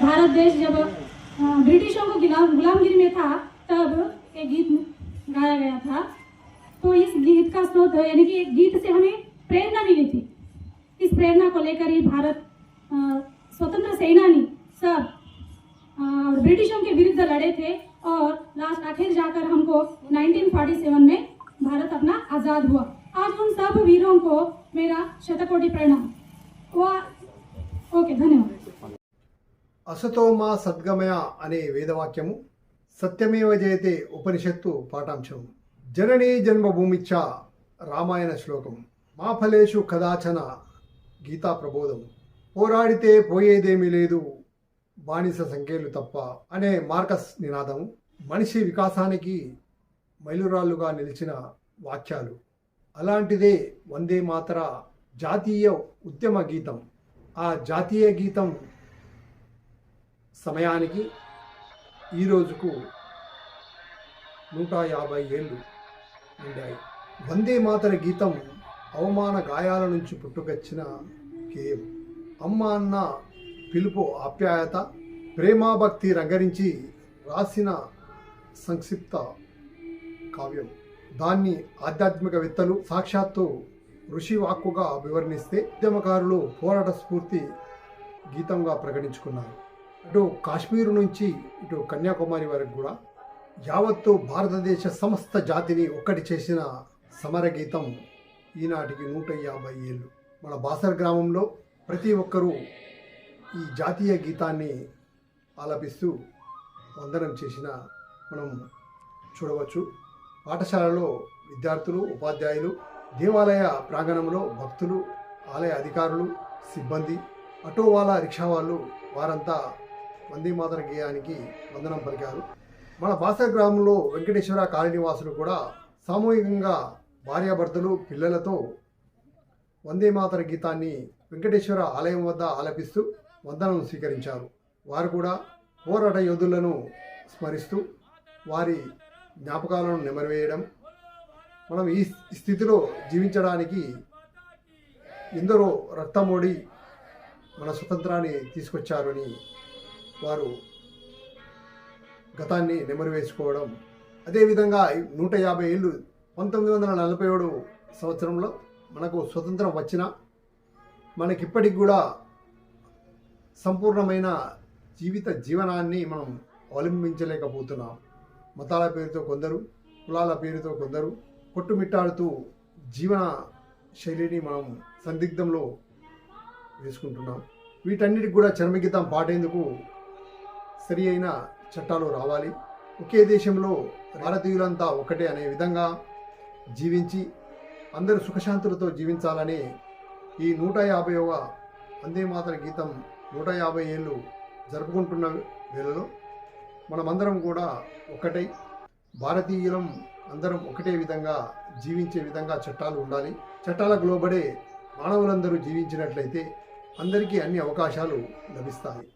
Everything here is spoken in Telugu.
भारत देश जब ब्रिटिशों को गुलाम, गुलामगिरी में था, तब एक गीत गाया गया था। तो इस गीत का स्रोत, यानी कि एक गीत से हमें प्रेरणा मिली थी। इस प्रेरणा को लेकर ही भारत स्वतंत्र सेनानी सब ब्रिटिशों के विरुद्ध लड़े थे और लास्ट आखिर जाकर हमको 1947 में भारत अपना आज़ाद हुआ। आज उन सब वीरों को मेरा शतकोटि प्रणाम। वो ఓకే అసతోమా సద్గమయ అనే వేదవాక్యము సత్యమేవ జయతే ఉపనిషత్తు పాఠాంశం జననీ జన్మభూమిచ్చ రామాయణ శ్లోకం మా ఫలేషు కదాచన గీతా ప్రబోధం పోరాడితే పోయేదేమీ లేదు బానిస సంఖ్యలు తప్ప అనే మార్కస్ నినాదం మనిషి వికాసానికి మైలురాళ్ళుగా నిలిచిన వాక్యాలు. అలాంటిదే వందే మాత్ర జాతీయ ఉద్యమ గీతం. ఆ జాతీయ గీతం సమయానికి ఈ రోజుకు నూట యాభై ఏళ్ళు నిండాయి. వందే మాతర గీతం అవమాన గాయాల నుంచి పుట్టుకొచ్చిన గేయం అమ్మ అన్న పిలుపు ఆప్యాయత ప్రేమాభక్తి రంగరించి రాసిన సంక్షిప్త కావ్యం. దాన్ని ఆధ్యాత్మికవేత్తలు సాక్షాత్తు ఋషి వాక్కుగా వివరణిస్తే ఉద్యమకారులు పోరాట స్ఫూర్తి గీతంగా ప్రకటించుకున్నారు. అటు కాశ్మీర్ నుంచి ఇటు కన్యాకుమారి వరకు కూడా యావత్తు భారతదేశ సమస్త జాతిని ఒక్కటి చేసిన సమర గీతం ఈనాటికి నూట యాభై ఏళ్ళు. మన బాసర్ గ్రామంలో ప్రతి ఒక్కరూ ఈ జాతీయ గీతాన్ని ఆలపిస్తూ వందనం చేసిన మనం చూడవచ్చు. పాఠశాలలో విద్యార్థులు ఉపాధ్యాయులు దేవాలయ ప్రాంగణంలో భక్తులు ఆలయ అధికారులు సిబ్బంది అటోవాలా వాళ్ళ రిక్షా వాళ్ళు వారంతా వందే మాతర గేయానికి వందనం పలికారు. మన బాసర్ గ్రామంలో వెంకటేశ్వర కాలనీవాసులు కూడా సామూహికంగా భార్యాభర్తలు పిల్లలతో వందే మాతర గీతాన్ని వెంకటేశ్వర ఆలయం వద్ద ఆలపిస్తూ వందనం స్వీకరించారు. వారు కూడా పోరాట యోధులను స్మరిస్తూ వారి జ్ఞాపకాలను నెమరవేయడం మనం ఈ స్థితిలో జీవించడానికి ఎందరో రక్తమోడి మన స్వతంత్రాన్ని తీసుకొచ్చారని వారు గతాన్ని నెమరు వేసుకోవడం అదేవిధంగా నూట యాభై ఏళ్ళు పంతొమ్మిది వందల నలభై ఏడు సంవత్సరంలో మనకు స్వతంత్రం వచ్చిన మనకిప్పటికి కూడా సంపూర్ణమైన జీవిత జీవనాన్ని మనం అవలంబించలేకపోతున్నాం. మతాల పేరుతో కొందరు కులాల పేరుతో కొందరు కొట్టుమిట్టాడుతూ జీవన శైలిని మనం సందిగ్ధంలో వేసుకుంటున్నాం. వీటన్నిటికి కూడా చర్మగీతం పాటేందుకు సరి అయిన చట్టాలు రావాలి. ఒకే దేశంలో భారతీయులంతా ఒకటే అనే విధంగా జీవించి అందరూ సుఖశాంతులతో జీవించాలని ఈ నూట యాభైవ అందే మాతర గీతం నూట యాభై ఏళ్ళు జరుపుకుంటున్న వేళలో మనమందరం కూడా ఒకటై. భారతీయులం అందరం ఒకటే విధంగా జీవించే విధంగా చట్టాలు ఉండాలి. చట్టాలకు లోబడే మానవులందరూ జీవించినట్లయితే అందరికీ అన్ని అవకాశాలు లభిస్తాయి.